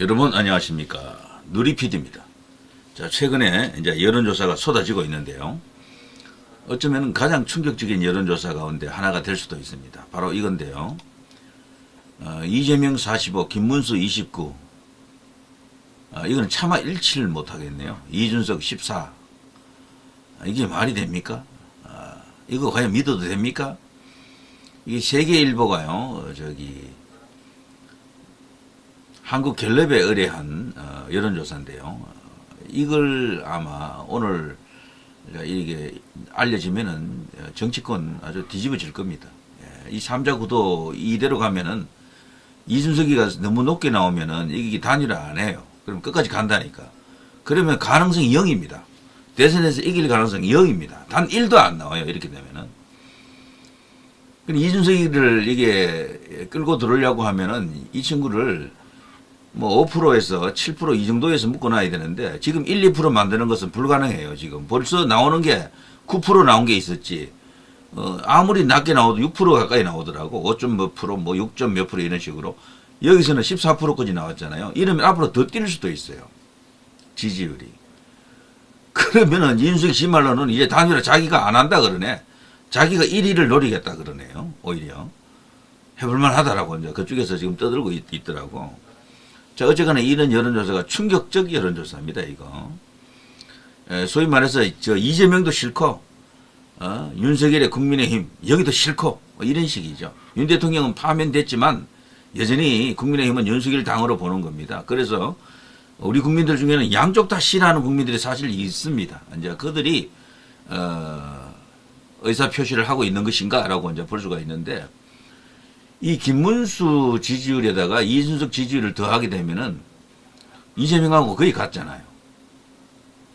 여러분 안녕하십니까 누리피디입니다. 자 최근에 이제 여론조사가 쏟아지고 있는데요. 어쩌면 가장 충격적인 여론조사 가운데 하나가 될 수도 있습니다. 바로 이건데요. 어, 이재명 45, 김문수 29. 아, 이거는 차마 일치를 못하겠네요. 이준석 14. 아, 이게 말이 됩니까? 아, 이거 과연 믿어도 됩니까? 이게 세계일보가요, 어, 저기, 한국 갤럽에 의뢰한 어, 여론조사인데요. 어, 이걸 아마 오늘 이게 알려지면은 어, 정치권 아주 뒤집어질 겁니다. 예, 이 삼자 구도 이대로 가면은 이준석이가 너무 높게 나오면은 이게 단일화 안 해요. 그럼 끝까지 간다니까. 그러면 가능성이 0입니다. 대선에서 이길 가능성이 0입니다. 단 1도 안 나와요. 이렇게 되면은. 근데 이준석이를 이게 끌고 들어오려고 하면은 이 친구를 뭐 5%에서 7%이 정도에서 묶어놔야 되는데 지금 1, 2% 만드는 것은 불가능해요. 지금 벌써 나오는 게 9% 나온 게 있었지. 어, 아무리 낮게 나와도 6% 가까이 나오더라고. 5.몇 프로, 뭐 6. 몇 프로 이런 식으로. 여기서는 14%까지 나왔잖아요. 이러면 앞으로 더 뛸 수도 있어요. 지지율이. 그러면은 이준석이 지 말로는 이제 단일화 자기가 안 한다 그러네. 자기가 1위를 노리겠다 그러네요. 오히려. 해볼만 하다라고 이제 그쪽에서 지금 떠들고 있, 있더라고. 자, 어쨌거나 이런 여론조사가 충격적 여론조사입니다, 이거. 에, 소위 말해서 저 이재명도 싫고, 어, 윤석열의 국민의힘, 여기도 싫고, 뭐 이런 식이죠. 윤 대통령은 파면됐지만, 여전히 국민의힘은 윤석열 당으로 보는 겁니다. 그래서 우리 국민들 중에는 양쪽 다 싫어하는 국민들이 사실 있습니다. 이제 그들이, 어, 의사 표시를 하고 있는 것인가라고 이제 볼 수가 있는데, 이 김문수 지지율에다가 이준석 지지율을 더하게 되면은 이재명하고 거의 같잖아요.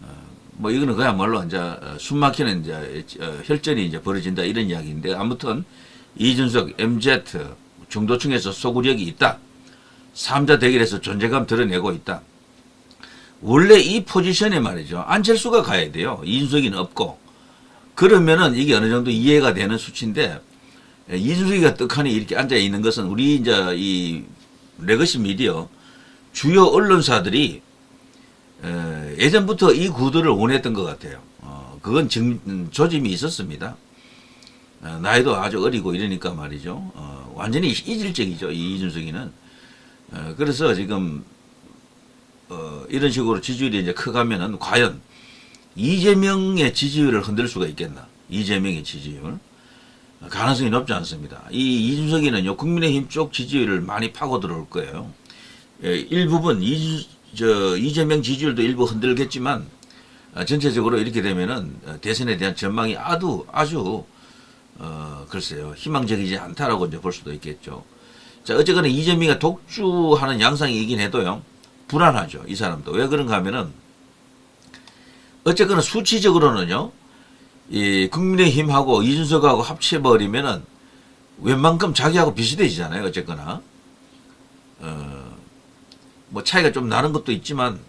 어, 뭐 이거는 그야말로 이제 어, 숨막히는 이제 어, 혈전이 이제 벌어진다 이런 이야기인데 아무튼 이준석, MZ 중도층에서 소구력이 있다. 삼자 대결에서 존재감 드러내고 있다. 원래 이 포지션에 말이죠. 안철수가 가야 돼요. 이준석이는 없고. 그러면은 이게 어느 정도 이해가 되는 수치인데 예, 이준석이가 떡하니 이렇게 앉아 있는 것은 우리 이제 이 레거시 미디어 주요 언론사들이 에, 예전부터 이 구도를 원했던 것 같아요. 어, 그건 조짐이 있었습니다. 어, 나이도 아주 어리고 이러니까 말이죠. 어, 완전히 이질적이죠. 이 이준석이는. 어, 그래서 지금 어, 이런 식으로 지지율이 이제 커가면은 과연 이재명의 지지율을 흔들 수가 있겠나? 이재명의 지지율. 가능성이 높지 않습니다. 이 이준석이는요 국민의힘 쪽 지지율을 많이 파고 들어올 거예요. 예, 일부분 이, 저, 이재명 지지율도 일부 흔들겠지만 어, 전체적으로 이렇게 되면은 어, 대선에 대한 전망이 아주 아주 어, 글쎄요 희망적이지 않다라고 이제 볼 수도 있겠죠. 자 어쨌거나 이재명이 독주하는 양상이긴 해도요 불안하죠 이 사람도 왜 그런가 하면은 어쨌거나 수치적으로는요. 이 국민의힘하고 이준석하고 합쳐버리면은 웬만큼 자기하고 비슷해지잖아요. 어쨌거나. 어, 뭐 차이가 좀 나는 것도 있지만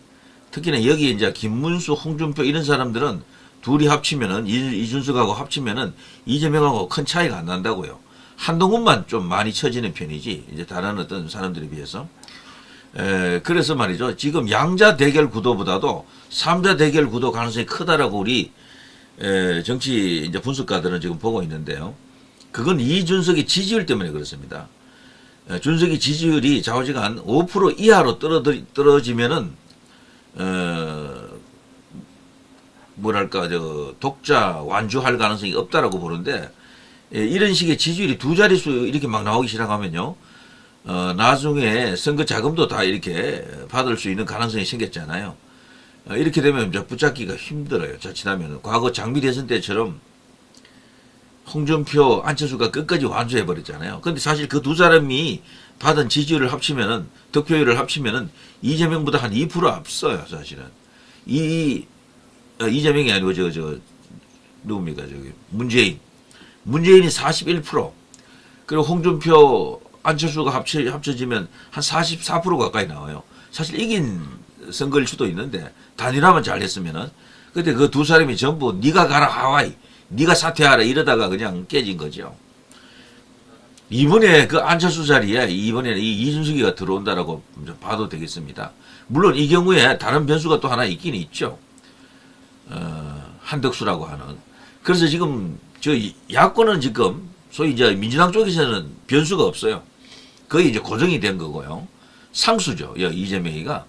특히나 여기 이제 김문수, 홍준표 이런 사람들은 둘이 합치면은 이- 이준석하고 합치면은 이재명하고 큰 차이가 안 난다고요. 한동훈만 좀 많이 처지는 편이지 이제 다른 어떤 사람들에 비해서. 에, 그래서 말이죠. 지금 양자 대결 구도보다도 삼자 대결 구도 가능성이 크다라고 우리 에, 정치 이제 분석가들은 지금 보고 있는데요. 그건 이준석의 지지율 때문에 그렇습니다. 에, 준석이 지지율이 좌우지간 5% 이하로 떨어들, 떨어지면은 어, 뭐랄까 저 독자 완주할 가능성이 없다라고 보는데 에, 이런 식의 지지율이 두 자릿수 이렇게 막 나오기 시작하면요. 어, 나중에 선거 자금도 다 이렇게 받을 수 있는 가능성이 생겼잖아요. 어, 이렇게 되면 이제 붙잡기가 힘들어요. 자칫하면 과거 장미 대선 때처럼 홍준표, 안철수가 끝까지 완주해 버렸잖아요. 근데 사실 그 두 사람이 받은 지지율을 합치면은 득표율을 합치면은 이재명보다 한 2% 앞서요, 사실은. 이 어, 이재명이 아니고 저 저 누굽니까 저기 문재인. 문재인이 41% 그리고 홍준표, 안철수가 합쳐 합쳐지면 한 44% 가까이 나와요. 사실 이긴 선거일 수도 있는데 단일화만 잘했으면은 그때 그 두 사람이 전부 네가 가라 하와이, 네가 사퇴하라 이러다가 그냥 깨진 거죠. 이번에 그 안철수 자리에 이번에는 이 이준석이가 들어온다라고 좀 봐도 되겠습니다. 물론 이 경우에 다른 변수가 또 하나 있긴 있죠. 어, 한덕수라고 하는. 그래서 지금 저 야권은 지금 소위 이제 민주당 쪽에서는 변수가 없어요. 거의 이제 고정이 된 거고요. 상수죠. 여 이재명이가.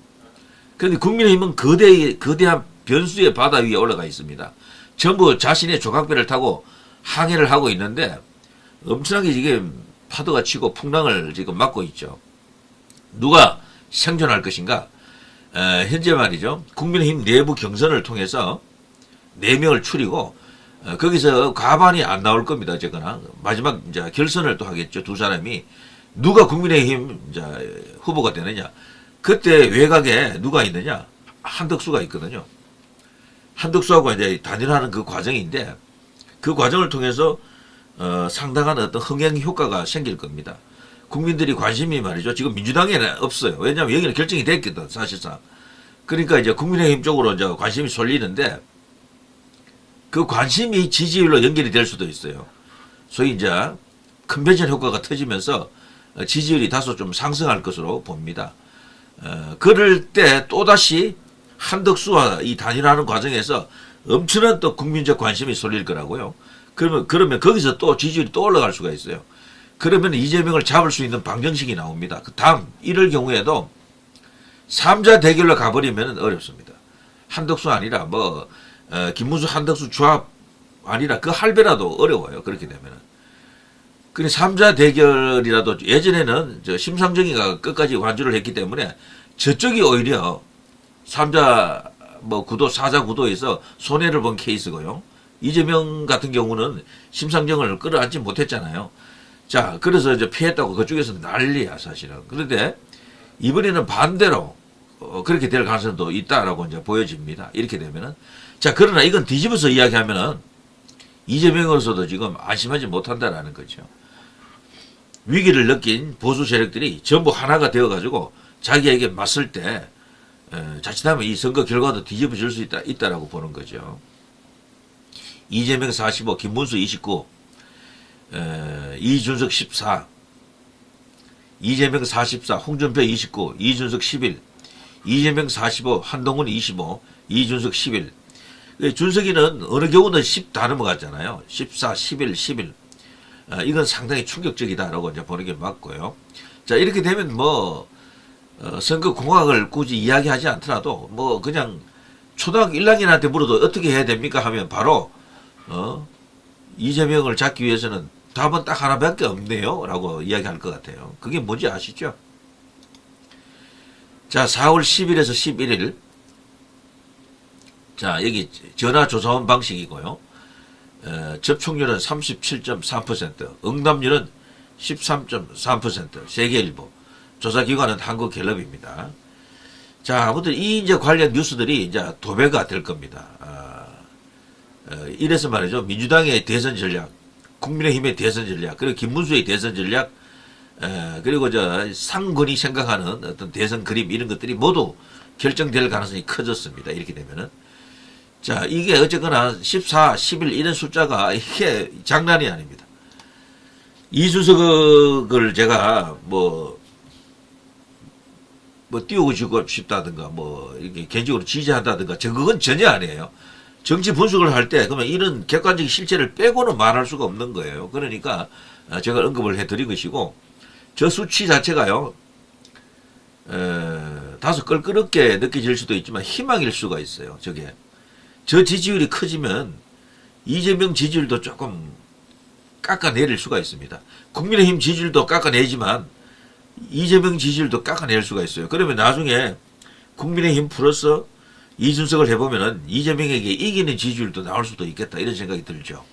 그런데 국민의힘은 거대 거대한 변수의 바다 위에 올라가 있습니다. 전부 자신의 조각배를 타고 항해를 하고 있는데 엄청나게 지금 파도가 치고 풍랑을 지금 맞고 있죠. 누가 생존할 것인가? 에, 현재 말이죠. 국민의힘 내부 경선을 통해서 네 명을 추리고 어, 거기서 과반이 안 나올 겁니다. 어쨌거나 마지막 이제 결선을 또 하겠죠. 두 사람이 누가 국민의힘 이제 후보가 되느냐? 그때 외곽에 누가 있느냐? 한덕수가 있거든요. 한덕수하고 이제 단일화하는 그 과정인데 그 과정을 통해서 어, 상당한 어떤 흥행 효과가 생길 겁니다. 국민들이 관심이 말이죠. 지금 민주당에는 없어요. 왜냐하면 여기는 결정이 됐거든, 사실상. 그러니까 이제 국민의힘 쪽으로 이제 관심이 쏠리는데 그 관심이 지지율로 연결이 될 수도 있어요. 소위 이제 컨벤션 효과가 터지면서 어, 지지율이 다소 좀 상승할 것으로 봅니다. 어, 그럴 때 또다시 한덕수와 이 단일화하는 과정에서 엄청난 또 국민적 관심이 쏠릴 거라고요. 그러면, 그러면 거기서 또 지지율이 또 올라갈 수가 있어요. 그러면 이재명을 잡을 수 있는 방정식이 나옵니다. 그 다음, 이럴 경우에도 3자 대결로 가버리면 어렵습니다. 한덕수 아니라 뭐, 어, 김문수 한덕수 조합 아니라 그 할배라도 어려워요. 그렇게 되면은. 그래 3자 대결이라도 예전에는 저 심상정이가 끝까지 완주를 했기 때문에 저쪽이 오히려 3자 뭐 구도 4자 구도에서 손해를 본 케이스고요. 이재명 같은 경우는 심상정을 끌어안지 못했잖아요. 자, 그래서 이제 피했다고 그쪽에서 난리야, 사실은. 그런데 이번에는 반대로 어, 그렇게 될 가능성도 있다라고 이제 보여집니다. 이렇게 되면은. 자, 그러나 이건 뒤집어서 이야기하면은 이재명으로서도 지금 안심하지 못한다라는 거죠. 위기를 느낀 보수 세력들이 전부 하나가 되어가지고 자기에게 맞설 때 에, 자칫하면 이 선거 결과도 뒤집어질 수 있다, 있다라고 보는 거죠. 이재명 45, 김문수 29, 에, 이준석 14, 이재명 44, 홍준표 29, 이준석 11, 이재명 45, 한동훈 25, 이준석 11. 그 준석이는 어느 경우는 10 다 넘어갔잖아요. 14, 11, 11. 아, 이건 상당히 충격적이다라고 이제 보는 게 맞고요. 자, 이렇게 되면 뭐, 어, 선거 공학을 굳이 이야기하지 않더라도 뭐 그냥 초등학교 1학년한테 물어도 어떻게 해야 됩니까? 하면 바로 어 이재명을 잡기 위해서는 답은 딱 하나밖에 없네요 라고 이야기할 것 같아요. 그게 뭔지 아시죠? 자 4월 10일에서 11일 자 여기 전화 조사원 방식이고요. 어, 접촉률은 37.3% 응답률은 13.3% 세계일보 조사기관은 한국갤럽입니다. 자, 아무튼 이 이제 관련 뉴스들이 이제 도배가 될 겁니다. 아, 어, 이래서 말이죠. 민주당의 대선 전략, 국민의힘의 대선 전략, 그리고 김문수의 대선 전략, 에, 그리고 저 상권이 생각하는 어떤 대선 그림 이런 것들이 모두 결정될 가능성이 커졌습니다. 이렇게 되면은. 자, 이게 어쨌거나 14, 11 이런 숫자가 이게 장난이 아닙니다. 이준석을 제가 뭐, 뭐 띄우고 싶고 싶다든가 뭐 이렇게 개인적으로 지지한다든가 저 그건 전혀 아니에요. 정치 분석을 할 때 그러면 이런 객관적인 실체를 빼고는 말할 수가 없는 거예요. 그러니까 어, 제가 언급을 해드린 것이고 저 수치 자체가요. 에, 다소 껄끄럽게 느껴질 수도 있지만 희망일 수가 있어요. 저게 저 지지율이 커지면 이재명 지지율도 조금 깎아내릴 수가 있습니다. 국민의힘 지지율도 깎아내지만 이재명 지지율도 깎아낼 수가 있어요. 그러면 나중에 국민의힘 플러스 이준석을 해보면은 이재명에게 이기는 지지율도 나올 수도 있겠다 이런 생각이 들죠.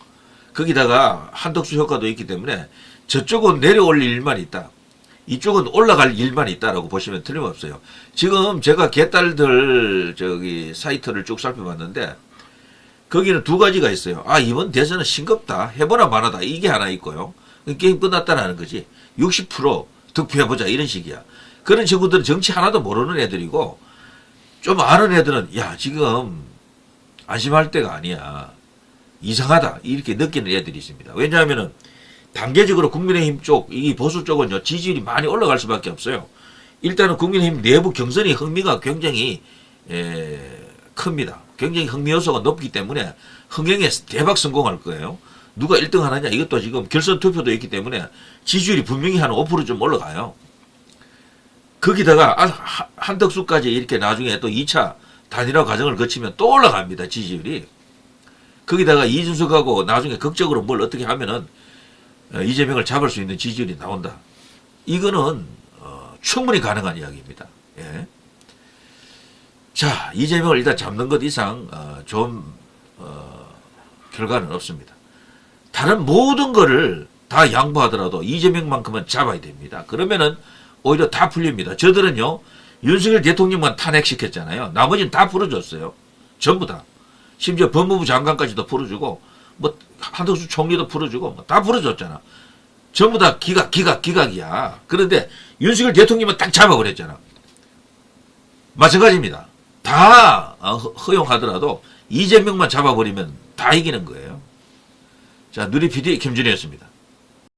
거기다가 한덕수 효과도 있기 때문에 저쪽은 내려올릴 일만 있다. 이쪽은 올라갈 일만 있다라고 보시면 틀림없어요. 지금 제가 개딸들 저기 사이트를 쭉 살펴봤는데 거기는 두 가지가 있어요. 아 이번 대선은 싱겁다. 해보나 마나다. 이게 하나 있고요. 게임 끝났다라는 거지. 60% 득표해보자 이런 식이야. 그런 친구들은 정치 하나도 모르는 애들이고 좀 아는 애들은 야 지금 안심할 때가 아니야. 이상하다 이렇게 느끼는 애들이 있습니다. 왜냐하면은 단계적으로 국민의힘 쪽, 이 보수 쪽은요, 지지율이 많이 올라갈 수밖에 없어요. 일단은 국민의힘 내부 경선이 흥미가 굉장히, 에, 큽니다. 굉장히 흥미 요소가 높기 때문에 흥행에 대박 성공할 거예요. 누가 1등 하느냐, 이것도 지금 결선 투표도 있기 때문에 지지율이 분명히 한 5%좀 올라가요. 거기다가 한덕수까지 이렇게 나중에 또 2차 단일화 과정을 거치면 또 올라갑니다. 지지율이. 거기다가 이준석하고 나중에 극적으로 뭘 어떻게 하면은 어, 이재명을 잡을 수 있는 지지율이 나온다. 이거는 어, 충분히 가능한 이야기입니다. 예. 자, 이재명을 일단 잡는 것 이상 어, 좋은 어, 결과는 없습니다. 다른 모든 거를 다 양보하더라도 이재명만큼은 잡아야 됩니다. 그러면은 오히려 다 풀립니다. 저들은요, 윤석열 대통령만 탄핵시켰잖아요. 나머지는 다 풀어줬어요. 전부 다. 심지어 법무부 장관까지도 풀어주고, 뭐, 한덕수 총리도 풀어주고, 뭐 다 풀어줬잖아. 전부 다 기각, 기각, 기각이야. 그런데 윤석열 대통령만 딱 잡아버렸잖아. 마찬가지입니다. 다 어, 허- 허용하더라도 이재명만 잡아버리면 다 이기는 거예요. 자, 누리 PD 김준이었습니다.